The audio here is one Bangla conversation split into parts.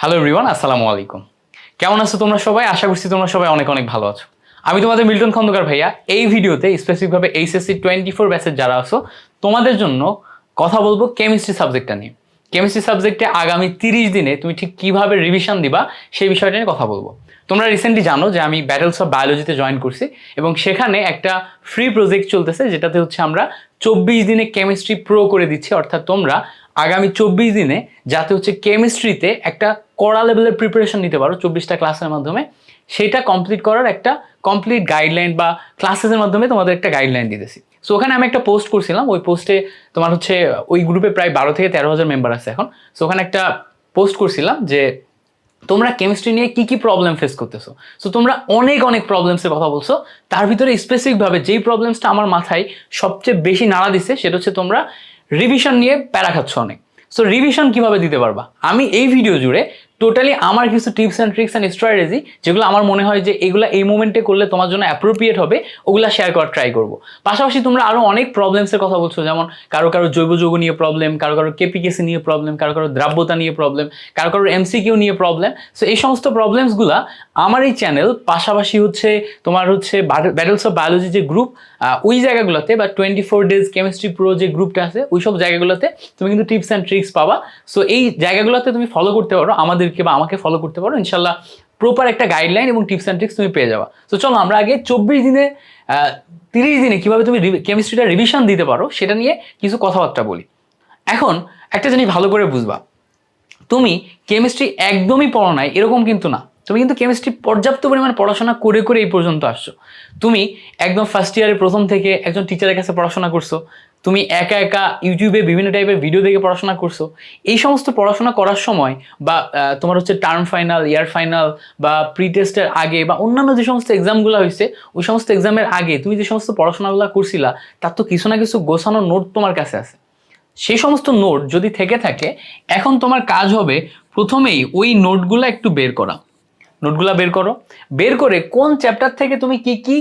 হ্যালো এভরিওয়ান আসসালামু আলাইকুম। কেমন আছো তোমরা সবাই? আশা করছি তোমরা সবাই অনেক অনেক ভালো আছো। আমি তোমাদের মিল্টন খন্দকার ভাইয়া। এই ভিডিওতে স্পেসিফিকভাবে এইচএসসি টোয়েন্টি ফোর ব্যাচের যারা আছো, তোমাদের জন্য কথা বলব কেমিস্ট্রি সাবজেক্টটা নিয়ে। কেমিস্ট্রি সাবজেক্টে আগামী তিরিশ দিনে তুমি ঠিক কীভাবে রিভিশন দিবা, সেই বিষয়টা নিয়ে কথা বলব। তোমরা রিসেন্টলি জানো যে আমি ব্যাটেলস অফ বায়োলজিতে জয়েন করছি এবং সেখানে একটা ফ্রি প্রজেক্ট চলতেছে, যেটাতে হচ্ছে আমরা চব্বিশ দিনে কেমিস্ট্রি প্রো করে দিচ্ছি। অর্থাৎ তোমরা আগামী চব্বিশ দিনে যাতে হচ্ছে কেমিস্ট্রিতে একটা কড়া লেভেলের প্রিপারেশন নিতে পারো চব্বিশটা ক্লাসের মাধ্যমে। সেটা কমপ্লিট করার একটা কমপ্লিট গাইডলাইন বা ক্লাসেসের মাধ্যমে তোমাদের একটা গাইডলাইন দিতেছি। সো ওখানে আমি একটা পোস্ট করছিলাম। ওই পোস্টে তোমার হচ্ছে ওই গ্রুপে প্রায় বারো থেকে তেরো হাজার মেম্বার আছে এখন। সো ওখানে একটা পোস্ট করছিলাম যে তোমরা কেমিস্ট্রি নিয়ে কি কি প্রবলেম ফেস করতেছো। সো তোমরা অনেক অনেক প্রবলেমসের কথা বলছো। তার ভিতরে স্পেসিফিকভাবে যেই প্রবলেমসটা আমার মাথায় সবচেয়ে বেশি নাড়া দিচ্ছে সেটা হচ্ছে তোমরা রিভিশন নিয়ে প্যারা খাচ্ছ অনেক। সো রিভিশন কীভাবে দিতে পারবা? আমি এই ভিডিও জুড়ে টোটালি আমার কিছু tips and tricks and strategy যেগুলো আমার মনে হয় যে এগুলো এই মোমেন্টে করলে তোমার জন্য অ্যাপ্রোপ্রিয়েট হবে, ওগুলা শেয়ার করার ট্রাই করব। পাশাপাশি তোমরা আরও অনেক প্রবলেমসের কথা বলছো, যেমন কারও কারও জৈব যৌগ নিয়ে প্রবলেম কারও কারও কেপিকেসি নিয়ে প্রবলেম কারও কারও দ্রাব্যতা নিয়ে প্রবলেম কারও কারও এমসিকিউ নিয়ে প্রবলেম সো এই সমস্ত প্রবলেমসগুলা আমার এই চ্যানেল পাশাপাশি হচ্ছে তোমার হচ্ছে ব্যাটেলস অফ বায়োলজি যে গ্রুপ ওই জায়গাগুলোতে বা twenty four days chemistry pro যে গ্রুপটা আছে ওই সব জায়গাগুলোতে তুমি কিন্তু টিপস অ্যান্ড ট্রিক্স পাবা। সো এই জায়গাগুলোতে তুমি ফলো করতে পারো আমাদেরকে বা আমাকে ফলো করতে পারো। ইনশাল্লাহ প্রপার একটা গাইডলাইন এবং টিপস অ্যান্ড ট্রিক্স তুমি পেয়ে যাবা। তো চলো আমরা আগে চব্বিশ দিনে তিরিশ দিনে কীভাবে তুমি কেমিস্ট্রিটা রিভিশন দিতে পারো সেটা নিয়ে কিছু কথাবার্তা বলি। এখন একটা জিনিস ভালো করে বুঝবা। তুমি কেমিস্ট্রি একদমই পড়ো নাই, এরকম কিন্তু না। তুমি কিন্তু কেমিস্ট্রি পর্যাপ্ত পরিমাণ পড়াশোনা করে করে এই পর্যন্ত আসছো। তুমি একদম ফার্স্ট ইয়ারে প্রথম থেকে একজন টিচারের কাছে পড়াশোনা করছ। তুমি একা একা ইউটিউবে বিভিন্ন টাইপের ভিডিও দেখে পড়াশোনা করছ, এই সমস্ত পড়াশোনা করার সময় বা তোমার হচ্ছে টার্ম ফাইনাল ইয়ার ফাইনাল বা প্রি টেস্টের আগে বা অন্যান্য যে সমস্ত এক্সামগুলো হয়েছে ওই সমস্ত এক্সামের আগে তুমি যে সমস্ত পড়াশোনাগুলো করছিলা, তার তো কিছু না কিছু গোছানো নোট তোমার কাছে আছে। সেই সমস্ত নোট যদি থেকে থাকে, এখন তোমার কাজ হবে প্রথমেই ওই নোটগুলো একটু বের করা। নোটগুলো বের করো। বের করে কোন চ্যাপ্টার থেকে তুমি কি কি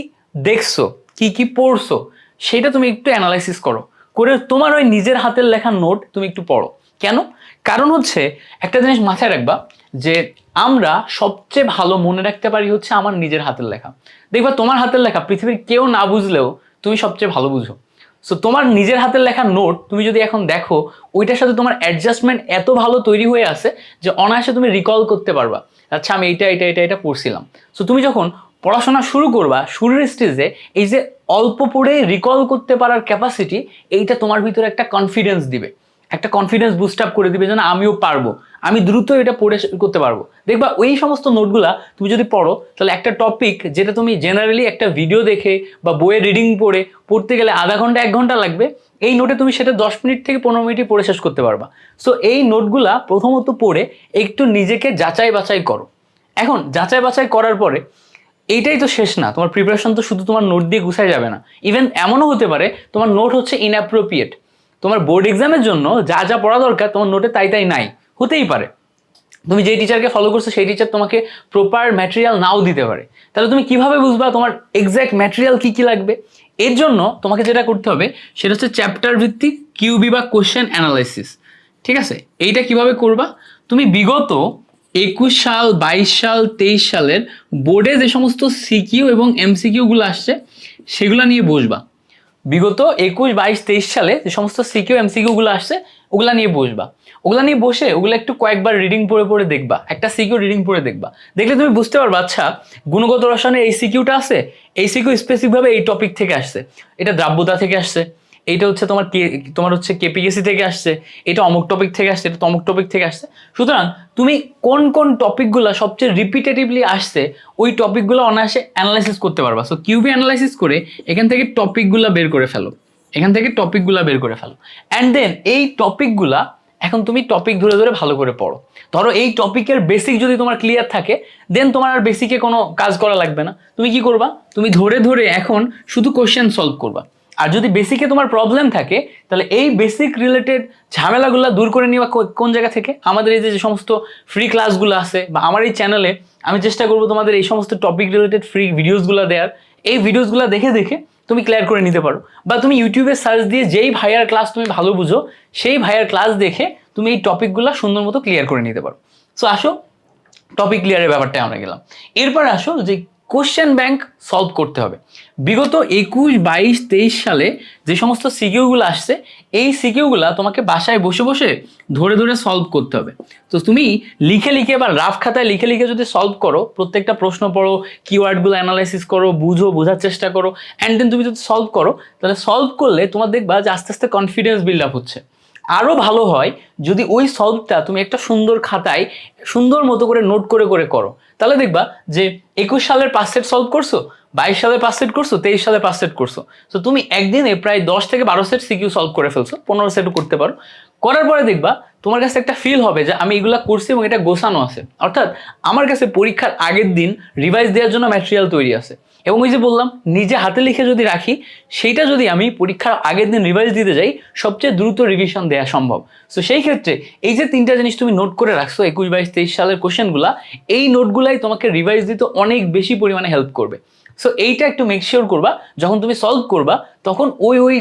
দেখছ, কি কি পড়ছো সেটা তুমি একটু অ্যানালাইসিস করো। করে তোমার ওই নিজের হাতের লেখা নোট তুমি একটু পড়ো। কেন? কারণ হচ্ছে একটা জিনিস মাথায় রাখবা যে আমরা সবচেয়ে ভালো মনে রাখতে পারি হচ্ছে আমার নিজের হাতের লেখা। দেখবা তোমার হাতের লেখা পৃথিবীর কেউ না বুঝলেও তুমি সবচেয়ে ভালো বুঝো। সো তোমার নিজের হাতের লেখা নোট তুমি যদি এখন দেখো, ওইটার সাথে তোমার অ্যাডজাস্টমেন্ট এত ভালো তৈরি হয়ে আছে যে অনায়াসে তুমি রিকল করতে পারবা। আচ্ছা আমি এইটা এটা এটা এটা পড়ছিলাম। সো তুমি যখন পড়াশোনা শুরু করবা, শুরুর স্টেজে এই যে অল্প পড়ে রিকল করতে পারার ক্যাপাসিটি এইটা তোমার ভিতরে একটা কনফিডেন্স দিবে। একটা কনফিডেন্স বুস্ট আপ করে দিবে যেন আমিও পারব, আমি দ্রুত এটা পড়ে করতে পারব। দেখবা ওই সমস্ত নোটগুলা তুমি যদি পড়ো, তাহলে একটা টপিক যেটা তুমি জেনারেলি একটা ভিডিও দেখে বা বইয়ে রিডিং পড়ে, পড়তে গেলে আধা ঘণ্টা, এক ঘণ্টা লাগবে, এই নোটে তুমি সেটা দশ মিনিট থেকে পনেরো মিনিটে পড়ে শেষ করতে পারবা। সো এই নোটগুলা প্রথমত পড়ে একটু নিজেকে যাচাই বাছাই করো। এখন যাচাই বাছাই করার পরে এইটাই তো শেষ না। তোমার প্রিপারেশন তো শুধু তোমার নোট দিয়ে গুছাই যাবে না। ইভেন এমনও হতে পারে, তোমার নোট হচ্ছে ইনঅ্যাপ্রোপ্রিয়েট তোমার বোর্ড এক্সামের জন্য যা যা পড়া দরকার তোমার নোটে তাই তাই নাই। হতেই পারে। তুমি যেই টিচারকে ফলো করছ, সেই টিচার তোমাকে প্রপার ম্যাটেরিয়াল নাও দিতে পারে। তাহলে তুমি কীভাবে বুঝবা তোমার এক্স্যাক্ট ম্যাটেরিয়াল কি কি লাগবে? এর জন্য তোমাকে যেটা করতে হবে, সেটা হচ্ছে চ্যাপ্টার ভিত্তিক কিউবি বা কোশ্চেন অ্যানালাইসিস ঠিক আছে? এইটা কীভাবে করবা? তুমি বিগত একুশ সাল, বাইশ সাল, তেইশ সালের বোর্ডে যে সমস্ত সিকিউ এবং এমসিকিউগুলো আসছে, সেগুলো নিয়ে বসবা। বিগত একুশ, বাইশ, তেইশ সালে যে সমস্ত সিকিউ এমসিকিউগুলো আসছে, ওগুলা নিয়ে বসবা। ওগুলা নিয়ে বসে ওগুলো একটু কয়েকবার রিডিং পড়ে পড়ে দেখবা। একটা সিকিউ রিডিং পড়ে দেখবা। দেখলে তুমি বুঝতে পারবা আচ্ছা গুণগত রসায়নের এই সিকিউটা আছে, এই সিকিউ স্পেসিফিকভাবে এই টপিক থেকে আসছে। এটা দ্রাব্যতা থেকে আসছে। এইটা হচ্ছে তোমার কে, তোমার হচ্ছে কেপিএসসি থেকে আসছে, এটা অমুক টপিক থেকে আসছে, এটা তমুক টপিক থেকে আসছে। সুতরাং তুমি কোন কোন টপিকগুলো সবচেয়ে রিপিটেটিভলি আসছে, ওই টপিকগুলো অনায়াসে অ্যানালাইসিস করতে পারবা। সো কিউবি অ্যানালাইসিস করে এখান থেকে টপিকগুলো বের করে ফেলো। এখান থেকে টপিকগুলো বের করে ফেলো। অ্যান্ড দেন এই টপিকগুলা এখন তুমি টপিক ধরে ধরে ভালো করে পড়ো। ধরো এই টপিকের বেসিক যদি তোমার ক্লিয়ার থাকে দেন তোমার আর বেসিকে কোনো কাজ করা লাগবে না। তুমি কি করবা? তুমি ধরে ধরে এখন শুধু কোশ্চেন সলভ করবা। আর যদি বেসিকে তোমার প্রবলেম থাকে, তাহলে এই বেসিক রিলেটেড ঝামেলাগুলো দূর করে নিবা কোন জায়গা থেকে? আমাদের এই যে যে সমস্ত ফ্রি ক্লাসগুলো আছে, বা আমার এই চ্যানেলে আমি চেষ্টা করব তোমাদের এই সমস্ত টপিক রিলেটেড ফ্রি ভিডিওসগুলো দেওয়ার এই ভিডিওসগুলো দেখে দেখে তুমি ক্লিয়ার করে নিতে পারো। বা তুমি ইউটিউবে সার্চ দিয়ে যেই ভাইয়ার ক্লাস তুমি ভালো বুঝো, সেই ভাইয়ার ক্লাস দেখে তুমি এই টপিকগুলো সুন্দর মতো ক্লিয়ার করে নিতে পারো। সো আসো টপিক ক্লিয়ারের ব্যাপারটায় আমরা গেলাম। এরপর আসো যে কোশ্চেন ব্যাংক সলভ করতে হবে। বিগত একুশ, বাইশ, তেইশ সালে যে সমস্ত সিকিউগুলো আসছে, এই সিকিউগুলো তোমাকে বাসায় বসে বসে ধরে ধরে সলভ করতে হবে। তো তুমি লিখে লিখে বা রাফ খাতায় লিখে লিখে যদি সলভ করো, প্রত্যেকটা প্রশ্ন পড়ো কিওয়ার্ডগুলো অ্যানালাইসিস করো, বুঝো, বোঝার চেষ্টা করো অ্যান্ড দেন তুমি যদি সলভ করো, তাহলে সলভ করলে তোমার দেখবা যে আস্তে আস্তে কনফিডেন্স বিল্ড আপ হচ্ছে। আরও ভালো হয় যদি ওই সলভটা তুমি একটা সুন্দর খাতায় সুন্দর মতো করে নোট করে করে করো। তাহলে দেখবা যে একুশ সালের পাঁচ সেট সলভ করছ, বাইশ সালে পাঁচ সেট করছ, তেইশ সালে পাঁচ সেট করছ। তো তুমি একদিনে প্রায় দশ থেকে বারো সেট সিকিউ সলভ করে ফেলছো, পনেরো সেটও করতে পারো। করার পরে দেখবা তোমার কাছে একটা ফিল হবে যে আমি এগুলা করছি এবং এটা গোছানো আছে। অর্থাৎ আমার কাছে পরীক্ষার আগের দিন রিভাইজ দেওয়ার জন্য ম্যাটেরিয়াল তৈরি আছে। এবং ওই যে বললাম, নিজে হাতে লিখে যদি রাখি, সেইটা যদি আমি পরীক্ষার আগের দিন রিভাইজ দিতে যাই, সবচেয়ে দ্রুত রিভিশন দেওয়া সম্ভব। সো সেই ক্ষেত্রে এই যে তিনটা জিনিস তুমি নোট করে রাখছো, একুশ, বাইশ, তেইশ সালের কোশ্চেনগুলা এই নোটগুলাই তোমাকে রিভাইজ দিতে অনেক বেশি পরিমাণে হেল্প করবে। সো এইটা একটু মেক শিওর করবা, যখন তুমি সলভ করবা, তখন ওই ওই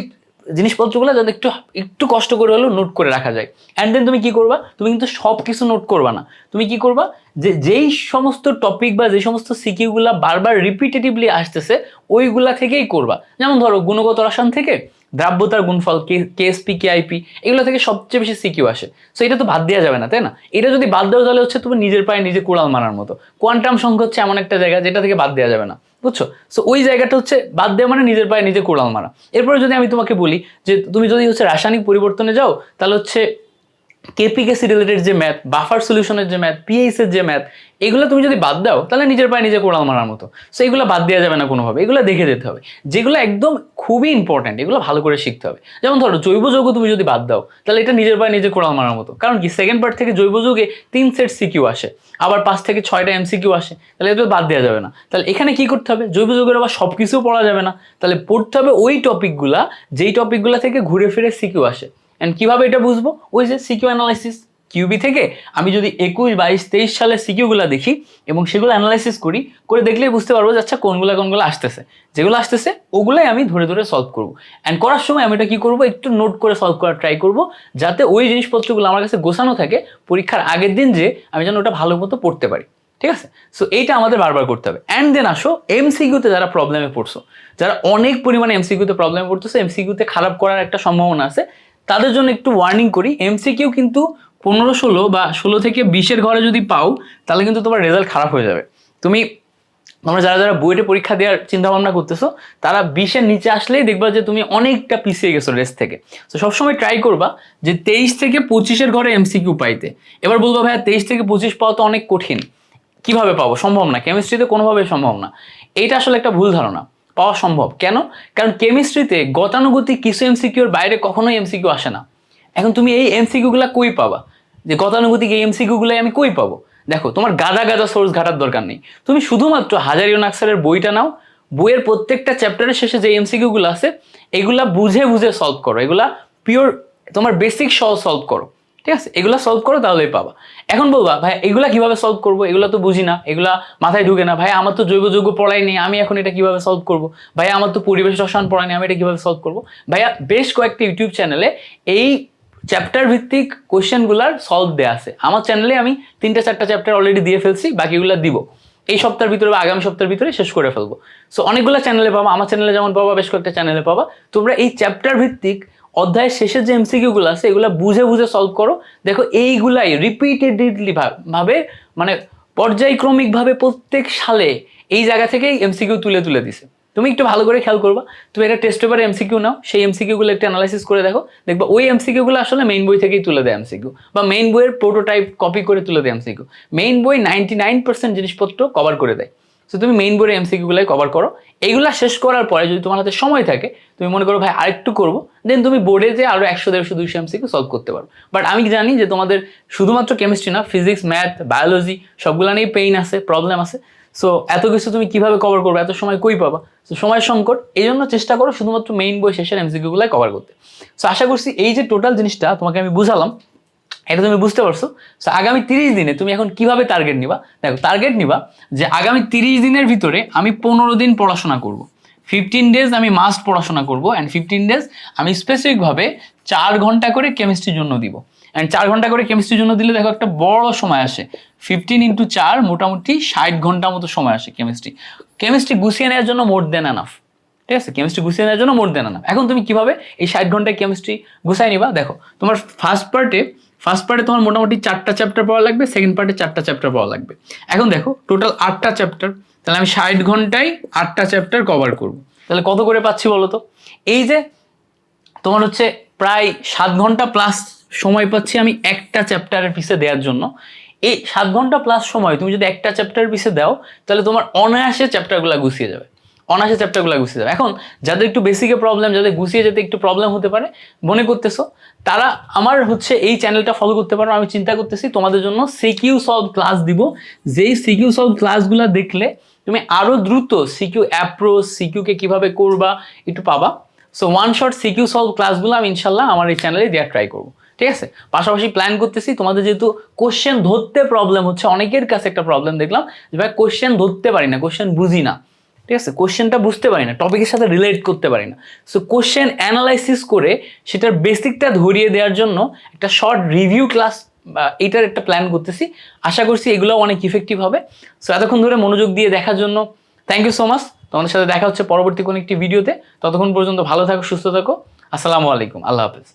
জিনিসপত্রগুলো যাতে একটু একটু কষ্ট করে হলেও নোট করে রাখা যায়। অ্যান্ড দেন তুমি কি করবা? তুমি কিন্তু সব কিছু নোট করবা না। তুমি কি করবা? যে, যেই সমস্ত টপিক বা যে সমস্ত সিকিউগুলা বারবার রিপিটেটিভলি আসতেছে, ওইগুলা থেকেই করবা। যেমন ধরো, গুণগত রসায়ন থেকে দ্রাব্যতার গুণফল কে কেএসপি কেআইপি এগুলো থেকে সবচেয়ে বেশি সিকিউ আসে। সো এটা তো বাদ দেওয়া যাবে না, তাই না? এটা যদি বাদ দেওয়া তাহলে হচ্ছে তুমি নিজের পায়ে নিজে কোড়াল মারার মতো। কোয়ান্টাম সংখ্যা হচ্ছে এমন একটা জায়গা যেটা থেকে বাদ দেওয়া যাবে না। বুঝছ? সো ওই জায়গাটা হচ্ছে বাদ দেওয়া মানে নিজের পায়ে নিজে কোড়াল মারা। এরপরে যদি আমি তোমাকে বলি যে, তুমি যদি হচ্ছে রাসায়নিক পরিবর্তনে যাও, তাহলে হচ্ছে কেপিকেসি রিলেটেড যে ম্যাথ বাফার সলিউশনের যে ম্যাথ পিএইচ এর যে ম্যাথ এগুলো তুমি যদি বাদ দাও, তাহলে নিজের পায়ে নিজে কোড়াল মারার মতো। সো এগুলো বাদ দেওয়া যাবে না কোনোভাবে, এগুলো দেখে যেতে হবে। যেগুলো একদম খুবই ইম্পর্ট্যান্ট এগুলো ভালো করে শিখতে হবে। যেমন ধরো, জৈব যৌগ তুমি যদি বাদ দাও, তাহলে এটা নিজের পায়ে নিজে কোড়াল মারার মতো। কারণ কি সেকেন্ড পার্ট থেকে জৈব যৌগে তিন সেট সিকিউ আসে, আবার পাঁচ থেকে ছয়টা এমসিকিউ আসে, তাহলে এটা বাদ দেওয়া যাবে না। তাহলে এখানে কি করতে হবে? জৈব যৌগের আবার সব কিছুও পড়া যাবে না। তাহলে পড়তে হবে ওই টপিকগুলা যেই টপিকগুলো থেকে ঘুরে ফিরে সিকিউ আসে। অ্যান্ড কীভাবে এটা বুঝব? ওই যে সিকিউ অ্যানালাইসিস কিউবি থেকে আমি যদি একুশ, বাইশ, তেইশ সালের সিকিউগুলো দেখি এবং সেগুলো অ্যানালাইসিস করি, করে দেখলেই বুঝতে পারব যে আচ্ছা কোনগুলো কোনগুলো আসতেছে। যেগুলো আসতেছে, ওগুলোই আমি ধরে ধরে সলভ করব। অ্যান্ড করার সময় আমি এটা কী করব? একটু নোট করে সলভ করার ট্রাই করব, যাতে ওই জিনিসপত্রগুলো আমার কাছে গোছানো থাকে পরীক্ষার আগের দিন যে আমি যেন ওটা ভালো মতো পড়তে পারি। ঠিক আছে? সো এইটা আমাদের বারবার করতে হবে। অ্যান্ড দেন আসো এমসিকিউতে যারা প্রবলেমে পড়ছো, যারা অনেক পরিমাণে এমসিকিউতে প্রবলেমে পড়তেছে এমসিকিউতে খারাপ করার একটা সম্ভাবনা আছে তাদের জন্য একটু ওয়ার্নিং করি। এমসিকিউ কিন্তু পনেরো ষোলো বা ষোলো থেকে বিশের ঘরে যদি পাও, তাহলে কিন্তু তোমার রেজাল্ট খারাপ হয়ে যাবে। তুমি, তোমরা যারা যারা বুয়েটে পরীক্ষা দেওয়ার চিন্তা ভাবনা করতেছো, তারা বিশের নিচে আসলেই দেখবা যে তুমি অনেকটা পিছিয়ে গেছো রেস থেকে। তো সবসময় ট্রাই করবা যে তেইশ থেকে পঁচিশের ঘরে এমসিকিউ পাইতে। এবার বলব, ভাইয়া, তেইশ থেকে পঁচিশ পাওয়া তো অনেক কঠিন। কীভাবে পাবো? সম্ভব না। কেমিস্ট্রিতে কোনোভাবে সম্ভব না। এইটা আসলে একটা ভুল ধারণা। পাওয়া সম্ভব। কেন? কারণ কেমিস্ট্রিতে গতানুগতিক কিছু এমসিকিউর বাইরে কখনোই এমসিকিউ আসে না। এখন তুমি এই এমসিকিউগুলো কই পাবা? যে গতানুগতিক এই এমসিকিউগুলোই আমি কই পাবো? দেখো, তোমার গাদা গাদা সোর্স ঘাটার দরকার নেই। তুমি শুধুমাত্র হাজারিও নাক্সারের বইটা নাও, বইয়ের প্রত্যেকটা চ্যাপ্টারের শেষে যে এমসিকিউগুলো আছে, এগুলা বুঝে বুঝে সলভ করো। এগুলা পিওর তোমার বেসিক সহ সলভ করো। ঠিক আছে? এগুলা সলভ করো, তাহলেই পাবা। এখন বলবা, ভাই, এগুলা কীভাবে সলভ করব? এগুলা তো বুঝি না। এগুলা মাথায় ঢুকে না। ভাই, আমার তো জৈব যৌগ পড়াই নেই। আমি এখন এটা কীভাবে সলভ করব? ভাই, আমার তো পরিবেশ রসায়ন পড়াই নেই। আমি এটা কীভাবে সলভ করব? ভাইয়া বেশ কয়েকটি ইউটিউব চ্যানেলে এই চ্যাপ্টার ভিত্তিক কোয়েশ্চেনগুলার সলভ দেওয়া আছে। আমার চ্যানেলে আমি তিনটা, চারটা চ্যাপ্টার অলরেডি দিয়ে ফেলছি, বাকিগুলো দিব। এই সপ্তাহের ভিতরে বা আগামী সপ্তাহের ভিতরে শেষ করে ফেলব। সো অনেকগুলো চ্যানেলে পাবা। আমার চ্যানেলে যেমন পাবা, বেশ কয়েকটা চ্যানেলে পাবা। তোমরা এই চ্যাপ্টার ভিত্তিক অধ্যায়ের শেষে যে এমসিকিউগুলো আছে, এগুলো বুঝে বুঝে সলভ করো। দেখো, এইগুলাই রিপিটেডলি ভাবে মানে পর্যায়ক্রমিকভাবে প্রত্যেক সালে এই জায়গা থেকেই এমসিকিউ তুলে তুলে দিছে। তুমি একটু ভালো করে খেয়াল করবা। তুমি একটা টেস্ট পেপারে এমসিকিউ নাও, সেই এমসিকিউগুলো একটু অ্যানালাইসিস করে দেখো। দেখবা, ওই এমসিকিউগুলো আসলে মেইন বই থেকেই তুলে দেয় এমসিকিউ বা মেইন বইয়ের প্রোটোটাইপ কপি করে তুলে দেয় এমসিকিউ মেইন বই নাইনটি নাইন পার্সেন্ট জিনিসপত্র কভার করে দেয়। সো তুমি মেইন বইয়ের এমসিকিউগুলাই কভার করো। এইগুলা শেষ করার পরে যদি তোমার হাতে সময় থাকে, তুমি মনে করো, ভাই, আরেকটু করব দেন তুমি বোর্ডে যে আরও একশো, দেড়শো, দুইশো এমসিকিউ সলভ করতে পারো। বাট আমি জানি যে তোমাদের শুধুমাত্র কেমিস্ট্রি না ফিজিক্স ম্যাথ বায়োলজি সবগুলো নিয়েই পেইন আছে প্রবলেম আছে। সো এত কিছু তুমি কীভাবে কভার করবে, এত সময় কই পাবা? সো সময় সংকট এই জন্য চেষ্টা করো শুধুমাত্র মেইন বই শেষের এমসিকিউগুলাই কভার করতে। সো আশা করছি এই যে টোটাল জিনিসটা তোমাকে আমি বুঝালাম এটা তুমি বুঝতে পারছ? সো আগামী তিরিশ দিনে তুমি এখন কীভাবে টার্গেট নিবা? দেখো টার্গেট নিবা যে আগামী তিরিশ দিনের ভিতরে আমি পনেরো দিন পড়াশোনা করব। ফিফটিন ডেজ আমি মাস্ট পড়াশোনা করব অ্যান্ড ফিফটিন ডেজ আমি স্পেসিফিকভাবে চার ঘণ্টা করে কেমিস্ট্রির জন্য দিব। অ্যান্ড চার ঘণ্টা করে কেমিস্ট্রির জন্য দিলে দেখো একটা বড় সময় আসে। ফিফটিন ইন্টু চার মোটামুটি ষাট ঘণ্টা মতো সময় আসে কেমিস্ট্রি কেমিস্ট্রি গুছিয়ে নেওয়ার জন্য মোর দেন আনাফ ঠিক আছে? কেমিস্ট্রি গুছিয়ে নেওয়ার জন্য মোর দেন আনাফ এখন তুমি কীভাবে এই ষাট ঘন্টায় কেমিস্ট্রি গুছাই নিবা? দেখো, তোমার ফার্স্ট পার্টে ফার্স্ট পার্টে তোমার মোটামুটি চারটা চ্যাপ্টার পড়া লাগবে সেকেন্ড পার্টে চারটা চ্যাপ্টার পড়া লাগবে। এখন দেখো টোটাল আটটা চ্যাপ্টার তাহলে আমি ষাট ঘন্টায় আটটা চ্যাপ্টার কভার করব। তাহলে কত করে পাচ্ছি বলো তো? এই যে তোমার হচ্ছে প্রায় সাত ঘণ্টা প্লাস সময় পাচ্ছি আমি একটা চ্যাপ্টারের পিছে দেওয়ার জন্য। এই সাত ঘণ্টা প্লাস সময়, তুমি যদি একটা চ্যাপ্টার পিছে দাও, তাহলে তোমার অনায়াসে চ্যাপ্টারগুলো গুছিয়ে যাবে। অনায়াসে চ্যাপ্টারগুলো গুছিয়ে যাবে। এখন, যাদের একটু বেসিকে প্রবলেম যাদের গুছিয়ে যেতে একটু প্রবলেম হতে পারে, মনে করতেছো, তারা আমার হচ্ছে এই চ্যানেলটা ফলো করতে পারো, আমি চিন্তা করতেছি তোমাদের জন্য সিকিউ সলভ ক্লাস দিব। যেই সিকিউ সলভ ক্লাসগুলো দেখলে, তুমি আরও দ্রুত সিকিউ অ্যাপ্রোচ সিকিউকে কীভাবে করবা, একটু পাবা। So one short CQ solve ক্লাসগুলো আমি ইনশাল্লাহ আমার এই চ্যানেলে দেওয়ার ট্রাই করব। ঠিক আছে? পাশাপাশি প্ল্যান করতেছি, তোমাদের যেহেতু কোশ্চেন ধরতে প্রবলেম হচ্ছে, অনেকের কাছে একটা প্রবলেম দেখলাম যে, ভাই কোশ্চেন ধরতে পারি না কোশ্চেন বুঝি না। ঠিক আছে? কোশ্চেনটা বুঝতে পারি না টপিকের সাথে রিলেট করতে পারি না। সো কোশ্চেন অ্যানালাইসিস করে সেটার বেসিকটা ধরিয়ে দেওয়ার জন্য একটা শর্ট রিভিউ ক্লাস এইটার একটা প্ল্যান করতেছি। আশা করছি এগুলো অনেক ইফেক্টিভ হবে। সো এতক্ষণ ধরে মনোযোগ দিয়ে দেখার জন্য থ্যাংক ইউ সো মাচ তোমাদের সাথে দেখা হচ্ছে পরবর্তী কোনো একটি ভিডিওতে ততক্ষণ পর্যন্ত ভালো থাকো, সুস্থ থাকো। আসসালামু আলাইকুম। আল্লাহ হাফেজ।